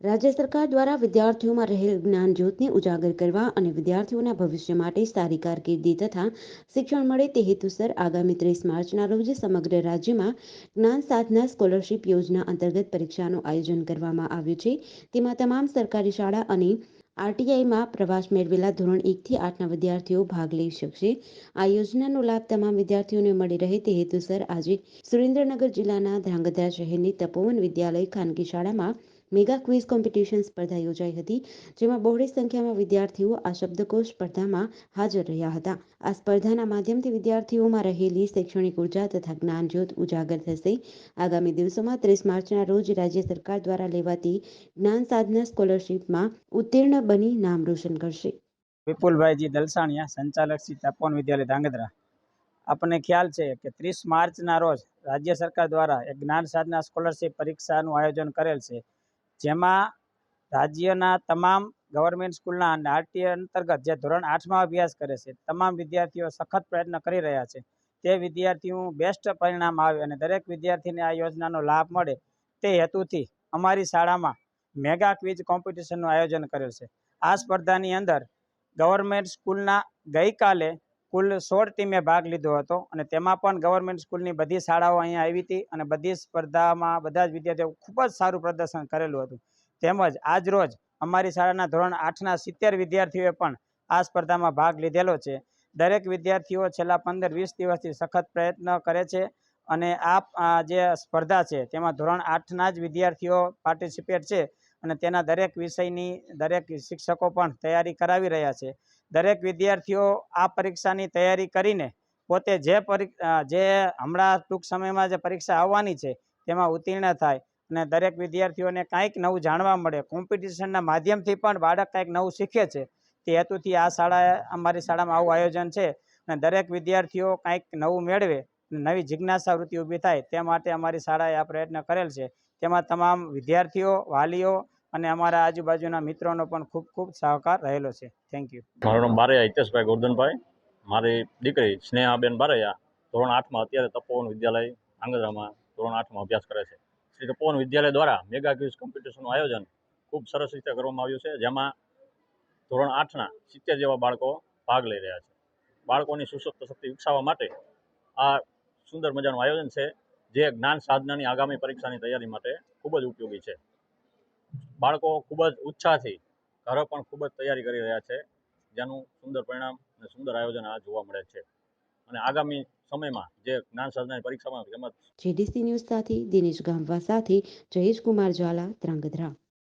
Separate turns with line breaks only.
રાજ્ય સરકાર દ્વારા વિદ્યાર્થીઓમાં રહેલ જ્ઞાન જ્યોતને ઉજાગર કરવા અને વિદ્યાર્થીઓના ભવિષ્ય માટે સારી કારકિર્દી તથા શિક્ષણ મળે તે હેતુસર આગામી ત્રીસ માર્ચના રોજ સમગ્ર રાજ્યમાં જ્ઞાન સાધના સ્કોલરશીપ યોજના અંતર્ગત પરીક્ષાનું આયોજન કરવામાં આવ્યું છે. તેમાં તમામ સરકારી શાળા અને આરટીઆઈમાં પ્રવાસ મેળવેલા ધોરણ એકથી આઠના વિદ્યાર્થીઓ ભાગ લઈ શકશે. આ યોજનાનો લાભ તમામ વિદ્યાર્થીઓને મળી રહે તે હેતુસર આજે સુરેન્દ્રનગર જિલ્લાના ધ્રાંગધ્રા શહેરની તપોવન વિદ્યાલય ખાનગી શાળામાં મેગા ક્વિઝ કોમ્પિટિશન સ્પર્ધા યોજાઈ હતી, જેમાં બહોળી સંખ્યામાં વિદ્યાર્થીઓ આ શબ્દકોશ સ્પર્ધામાં હાજર રહ્યા હતા. આ સ્પર્ધાના માધ્યમથી વિદ્યાર્થીઓમાં રહેલી શૈક્ષણિક ઊર્જા તથા જ્ઞાન જ્યોત ઉજાગર થશે. આગામી દિવસોમાં ત્રીસ માર્ચના રોજ રાજ્ય સરકાર દ્વારા લેવાતી જ્ઞાન સાધના સ્કોલરશીપમાં ઉત્તીર્ણ બની નામ રોશન કરશે.
વિપુલભાઈજી દલસાણિયા, સંચાલક શ્રી તપોન વિદ્યાલય, ધાંગધ્રા. આપણને ખ્યાલ છે કે ત્રીસ માર્ચના રોજ રાજ્ય સરકાર દ્વારા એક જ્ઞાન સાધના સ્કોલરશીપ પરીક્ષાનું આયોજન કરેલ છે. જેમાં રાજ્યના તમામ ગવર્મેન્ટ સ્કૂલના અને આરટીએ અંતર્ગત જે ધોરણ આઠમાં અભ્યાસ કરે છે, તમામ વિદ્યાર્થીઓ સખત પ્રયત્ન કરી રહ્યા છે. તે વિદ્યાર્થીઓ બેસ્ટ પરિણામ આવે અને દરેક વિદ્યાર્થીને આ યોજનાનો લાભ મળે તે હેતુથી અમારી શાળામાં મેગા ક્વિઝ કોમ્પિટિશનનું આયોજન કરેલ છે. આ સ્પર્ધાની અંદર ગવર્મેન્ટ સ્કૂલના ગઈકાલે કુલ સોળ ટીમે ભાગ લીધો હતો અને તેમાં પણ ગવર્મેન્ટ સ્કૂલની બધી શાળાઓ અહીંયા આવી હતી અને બધી સ્પર્ધામાં બધા જ વિદ્યાર્થીઓ ખૂબ જ સારું પ્રદર્શન કરેલું હતું. તેમજ આજ રોજ અમારી શાળાના ધોરણ આઠના સિત્તેર વિદ્યાર્થીઓએ પણ આ સ્પર્ધામાં ભાગ લીધેલો છે. દરેક વિદ્યાર્થીઓ છેલ્લા પંદર વીસ દિવસથી સખત પ્રયત્ન કરે છે અને આ જે સ્પર્ધા છે તેમાં ધોરણ આઠના જ વિદ્યાર્થીઓ પાર્ટિસિપેટ છે. અને તેના દરેક વિષયની દરેક શિક્ષકો પણ તૈયારી કરાવી રહ્યા છે. દરેક વિદ્યાર્થીઓ આ પરીક્ષાની તૈયારી કરીને પોતે જે જે હમણાં ટૂંક સમયમાં જે પરીક્ષા આવવાની છે તેમાં ઉત્તીર્ણ થાય અને દરેક વિદ્યાર્થીઓને કાંઈક નવું જાણવા મળે. કોમ્પિટિશનના માધ્યમથી પણ બાળક કાંઈક નવું શીખે છે. તે હેતુથી આ શાળાએ અમારી શાળામાં આવું આયોજન છે અને દરેક વિદ્યાર્થીઓ કાંઈક નવું મેળવે, નવી જિજ્ઞાસા વૃત્તિ ઊભી થાય, તે માટે અમારી શાળાએ આ પ્રયત્ન કરેલ છે. તેમાં તમામ વિદ્યાર્થીઓ, વાલીઓ અને અમારા આજુબાજુના મિત્રોનો પણ ખૂબ ખૂબ સહકાર રહેલો છે. થેન્ક યુ
મારું નામ બારૈયા હિતેશભાઈ ગોરધનભાઈ. મારી દીકરી સ્નેહાબેન બારૈયા ધોરણ આઠમાં અત્યારે તપોવન વિદ્યાલય આંગજરામાં ધોરણ આઠમાં અભ્યાસ કરે છે. શ્રી તપોવન વિદ્યાલય દ્વારા મેગા ક્વિઝ કોમ્પિટિશનનું આયોજન ખૂબ સરસ રીતે કરવામાં આવ્યું છે, જેમાં ધોરણ આઠના સિત્તેર જેવા બાળકો ભાગ લઈ રહ્યા છે. બાળકોની સુષુપ્ત શક્તિ વિકસાવવા માટે આ સુંદર મજાનું આયોજન છે, જે જ્ઞાન સાધનાની આગામી પરીક્ષાની તૈયારી માટે ખૂબ જ ઉપયોગી છે. બાળકો ખૂબ જ ઉત્સાહથી ઘરે પણ ખૂબ જ તૈયારી કરી રહ્યા છે, જેનું સુંદર પરિણામ અને સુંદર આયોજન આ જોવા મળે છે. અને આગામી સમયમાં જે જ્ઞાન સાધનાની પરીક્ષામાં તેમજ
જીડીસી ન્યૂઝ સાથે દિનેશ ગામવા સાથે જયેશ કુમાર ઝાલા ધ્રાંગધ્રા